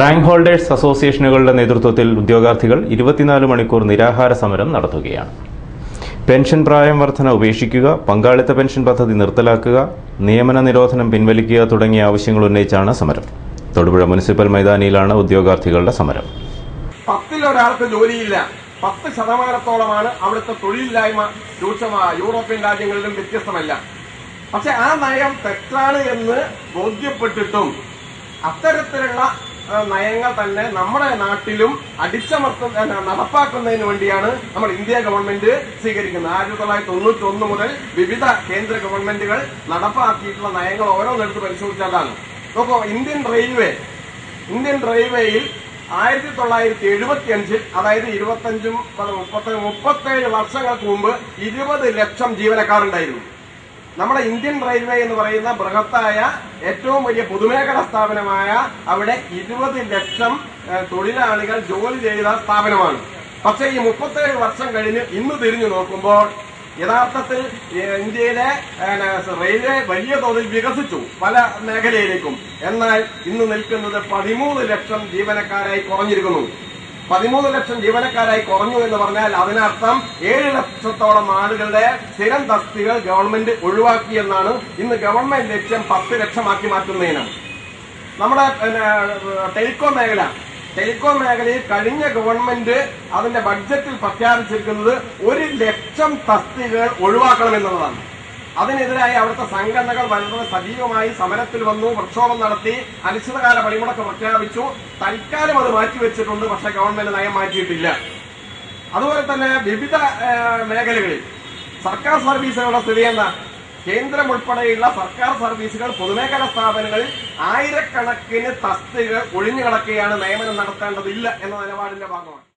Rank holders അസോസിയേഷനുകളുടെ നേതൃത്വത്തിൽ ഉദ്യോഗാർത്ഥികൾ ഇരുപത്തിനാല് മണിക്കൂർ നിരാഹാര സമരം നടത്തുകയാണ്. പെൻഷൻ പ്രായം വർധന ഉപേക്ഷിക്കുക പങ്കാളിത്ത പെൻഷൻ പദ്ധതി നിർത്തലാക്കുക നിയമന നിരോധനം പിൻവലിക്കുക തുടങ്ങിയ ആവശ്യങ്ങൾ ഉന്നയിച്ചാണ് സമരം. തൊടുപുഴ മുനിസിപ്പൽ മൈതാനിയിലാണ് ഉദ്യോഗാർത്ഥികളുടെ സമരം. പത്തിലൊരാൾക്ക് ജോലിയില്ല. പത്ത് ശതമാനത്തോളമാണ് അവിടുത്തെ തൊഴിലില്ലായ്മ രൂക്ഷമായ യൂറോപ്യൻ രാജ്യങ്ങളിലും വ്യത്യസ്തമല്ല. പക്ഷെ ആ നയം തെറ്റാണ് എന്ന് ബോധ്യപ്പെട്ടിട്ടും അത്തരത്തിലുള്ള നയങ്ങൾ തന്നെ നമ്മുടെ നാട്ടിലും അടിച്ചമർത്ത നടപ്പാക്കുന്നതിന് വേണ്ടിയാണ് നമ്മൾ ഇന്ത്യ ഗവൺമെന്റ് സ്വീകരിക്കുന്നത്. ആയിരത്തി തൊള്ളായിരത്തി തൊണ്ണൂറ്റി ഒന്ന് മുതൽ വിവിധ കേന്ദ്ര ഗവൺമെന്റുകൾ നടപ്പാക്കിയിട്ടുള്ള നയങ്ങൾ ഓരോന്നെടുത്ത് പരിശോധിച്ചതാണ് നോക്കൂ ഇന്ത്യൻ റെയിൽവേ ഇന്ത്യൻ റെയിൽവേയിൽ ആയിരത്തി തൊള്ളായിരത്തി എഴുപത്തി അഞ്ചിൽ അതായത് ഇരുപത്തഞ്ചും മുപ്പത്തി മുപ്പത്തേഴ് വർഷങ്ങൾക്ക് മുമ്പ് ഇരുപത് ലക്ഷം ജീവനക്കാരുണ്ടായിരുന്നു. നമ്മുടെ ഇന്ത്യൻ റെയിൽവേ എന്ന് പറയുന്ന ബൃഹത്തായ ഏറ്റവും വലിയ പൊതുമേഖലാ സ്ഥാപനമായ അവിടെ ഇരുപത് ലക്ഷം തൊഴിലാളികൾ ജോലി ചെയ്ത സ്ഥാപനമാണ്. പക്ഷെ ഈ മുപ്പത്തേഴ് വർഷം കഴിഞ്ഞ് ഇന്ന് തിരിഞ്ഞു നോക്കുമ്പോൾ യഥാർത്ഥത്തിൽ ഇന്ത്യയിലെ റെയിൽവേ വലിയ തോതിൽ വികസിച്ചു പല മേഖലയിലേക്കും. എന്നാൽ ഇന്ന് നിൽക്കുന്നത് പതിമൂന്ന് ലക്ഷം ജീവനക്കാരായി കുറഞ്ഞിരിക്കുന്നു. പതിമൂന്ന് ലക്ഷം ജീവനക്കാരായി കുറഞ്ഞു എന്ന് പറഞ്ഞാൽ അതിനർത്ഥം ഏഴ് ലക്ഷത്തോളം ആളുകളുടെ സ്ഥിരം തസ്തികൾ ഗവൺമെന്റ് ഒഴിവാക്കി എന്നാണ് ഇന്ന് ഗവൺമെന്റ് ലക്ഷ്യം പത്ത് ലക്ഷമാക്കി മാറ്റുന്നതിനാണ് നമ്മുടെ ടെലികോം മേഖല. ടെലികോം മേഖലയിൽ കഴിഞ്ഞ ഗവൺമെന്റ് അതിന്റെ ബഡ്ജറ്റിൽ പ്രഖ്യാപിച്ചിരിക്കുന്നത് ഒരു ലക്ഷം തസ്തികൾ ഒഴിവാക്കണം ഒഴിവാക്കണമെന്നുള്ളതാണ് അതിനെതിരായി അവിടുത്തെ സംഘടനകൾ വളരെ സജീവമായി സമരത്തിൽ വന്നു പ്രക്ഷോഭം നടത്തി അനിശ്ചിതകാല പണിമുടക്ക് പ്രഖ്യാപിച്ചു. തൽക്കാലം അത് മാറ്റിവെച്ചിട്ടുണ്ട് പക്ഷെ ഗവൺമെന്റ് നയം മാറ്റിയിട്ടില്ല. അതുപോലെ തന്നെ വിവിധ മേഖലകളിൽ സർക്കാർ സർവീസുകളുടെ സ്ഥിതി എന്താ? കേന്ദ്രം ഉൾപ്പെടെയുള്ള സർക്കാർ സർവീസുകൾ പൊതുമേഖലാ സ്ഥാപനങ്ങളിൽ ആയിരക്കണക്കിന് തസ്തികൾ ഒഴിഞ്ഞു കിടക്കുകയാണ് നിയമനം നടത്തേണ്ടതില്ല എന്ന നിലപാടിന്റെ ഭാഗമാണ്.